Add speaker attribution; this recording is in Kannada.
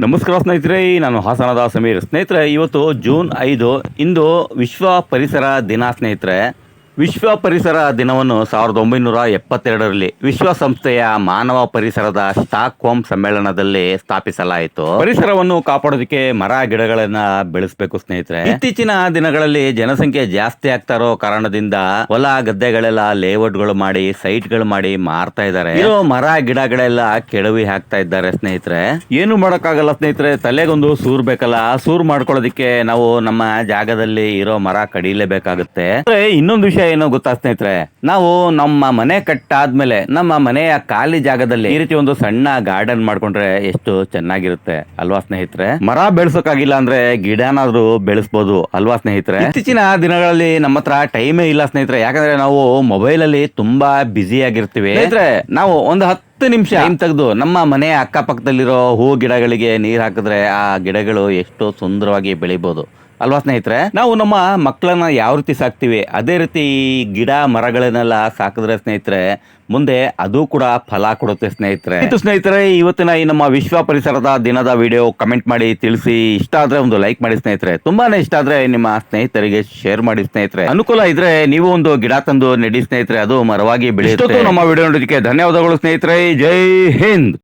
Speaker 1: ನಮಸ್ಕಾರ ಸ್ನೇಹಿತರೆ ನಾನು ಹಾಸನದ ಸಮೀರ್. ಸ್ನೇಹಿತರೆ ಇವತ್ತು ಜೂನ್ ಐದು ಇಂದು ವಿಶ್ವ ಪರಿಸರ ದಿನ ಸ್ನೇಹಿತರೆ. ವಿಶ್ವ ಪರಿಸರ ದಿನವನ್ನು ಸಾವಿರದ ಒಂಬೈನೂರ ಎಪ್ಪತ್ತೆರಡರಲ್ಲಿ ವಿಶ್ವಸಂಸ್ಥೆಯ ಮಾನವ ಪರಿಸರದ ಸ್ಟಾಕ್ ಹೋಮ್ ಸಮ್ಮೇಳನದಲ್ಲಿ ಸ್ಥಾಪಿಸಲಾಯಿತು. ಪರಿಸರವನ್ನು ಕಾಪಾಡೋದಕ್ಕೆ ಮರ, ಗಿಡಗಳನ್ನ ಬೆಳೆಸಬೇಕು ಸ್ನೇಹಿತರೆ. ಇತ್ತೀಚಿನ ದಿನಗಳಲ್ಲಿ ಜನಸಂಖ್ಯೆ ಜಾಸ್ತಿ ಆಗ್ತಾ ಇರೋ ಕಾರಣದಿಂದ ಹೊಲ, ಗದ್ದೆಗಳೆಲ್ಲ ಲೇಔಟ್ಗಳು ಮಾಡಿ, ಸೈಟ್ಗಳು ಮಾಡಿ ಮಾರ್ತಾ ಇದ್ದಾರೆ. ಇರೋ ಮರ, ಗಿಡಗಳೆಲ್ಲ ಕೆಡವಿ ಹಾಕ್ತಾ ಇದ್ದಾರೆ ಸ್ನೇಹಿತರೆ. ಏನು ಮಾಡೋಕ್ಕಾಗಲ್ಲ ಸ್ನೇಹಿತರೆ, ತಲೆಗೊಂದು ಸೂರ್ ಬೇಕಲ್ಲ. ಸೂರ್ ಮಾಡ್ಕೊಳ್ಳೋದಿಕ್ಕೆ ನಾವು ನಮ್ಮ ಜಾಗದಲ್ಲಿ ಇರೋ ಮರ ಕಡಿಲೇಬೇಕಾಗುತ್ತೆ. ಇನ್ನೊಂದು ವಿಷಯ ಏನೋ ಗೊತ್ತಾ ಸ್ನೇಹಿತರೆ? ನಾವು ನಮ್ಮ ಮನೆ ಕಟ್ಟಾದ್ಮೇಲೆ ನಮ್ಮ ಮನೆಯ ಖಾಲಿ ಜಾಗದಲ್ಲಿ ಈ ರೀತಿ ಒಂದು ಸಣ್ಣ ಗಾರ್ಡನ್ ಮಾಡ್ಕೊಂಡ್ರೆ ಎಷ್ಟು ಚೆನ್ನಾಗಿರುತ್ತೆ ಅಲ್ವಾ ಸ್ನೇಹಿತರೆ? ಮರ ಬೆಳೆಸೋಕಾಗಿಲ್ಲ ಅಂದ್ರೆ ಗಿಡನಾದ್ರೂ ಬೆಳೆಸ್ಬೋದು ಅಲ್ವಾ ಸ್ನೇಹಿತರೆ? ಇತ್ತೀಚಿನ ದಿನಗಳಲ್ಲಿ ನಮ್ಮ ಹತ್ರ ಟೈಮೇ ಇಲ್ಲ ಸ್ನೇಹಿತರೆ. ಯಾಕಂದ್ರೆ ನಾವು ಮೊಬೈಲ್ ಅಲ್ಲಿ ತುಂಬಾ ಬ್ಯುಸಿ ಆಗಿರ್ತೀವಿ. ಸ್ನೇಹಿತರೆ, ನಾವು ಒಂದು ಹತ್ತು ನಿಮಿಷ ಟೈಮ್ ತೆಗೆದು ನಮ್ಮ ಮನೆಯ ಅಕ್ಕಪಕ್ಕದಲ್ಲಿರೋ ಹೂ ಗಿಡಗಳಿಗೆ ನೀರ್ ಹಾಕಿದ್ರೆ ಆ ಗಿಡಗಳು ಎಷ್ಟು ಸುಂದರವಾಗಿ ಬೆಳಿಬಹುದು ಅಲ್ವಾ ಸ್ನೇಹಿತರೆ? ನಾವು ನಮ್ಮ ಮಕ್ಕಳನ್ನ ಯಾವ ರೀತಿ ಸಾಕ್ತಿವಿ? ಅದೇ ರೀತಿ ಗಿಡ ಮರಗಳನ್ನೆಲ್ಲ ಸಾಕಿದ್ರೆ ಸ್ನೇಹಿತರೆ ಮುಂದೆ ಅದು ಕೂಡ ಫಲ ಕೊಡುತ್ತೆ ಸ್ನೇಹಿತರೆ. ಇದು ಸ್ನೇಹಿತರೆ ಇವತ್ತಿನ ಈ ನಮ್ಮ ವಿಶ್ವ ಪರಿಸರದ ದಿನದ ವಿಡಿಯೋ ಕಮೆಂಟ್ ಮಾಡಿ ತಿಳಿಸಿ. ಇಷ್ಟ ಆದ್ರೆ ಒಂದು ಲೈಕ್ ಮಾಡಿ ಸ್ನೇಹಿತರೆ. ತುಂಬಾನೇ ಇಷ್ಟ ಆದ್ರೆ ನಿಮ್ಮ ಸ್ನೇಹಿತರಿಗೆ ಶೇರ್ ಮಾಡಿ ಸ್ನೇಹಿತರೆ. ಅನುಕೂಲ ಇದ್ರೆ ನೀವು ಒಂದು ಗಿಡ ತಂದು ನೆಡಿ ಸ್ನೇಹಿತರೆ. ಅದು ಮರವಾಗಿ ಬೆಳೆಯುತ್ತೆ. ನಮ್ಮ ವಿಡಿಯೋ ನೋಡೋದಕ್ಕೆ ಧನ್ಯವಾದಗಳು ಸ್ನೇಹಿತರೆ. ಜೈ ಹಿಂದ್.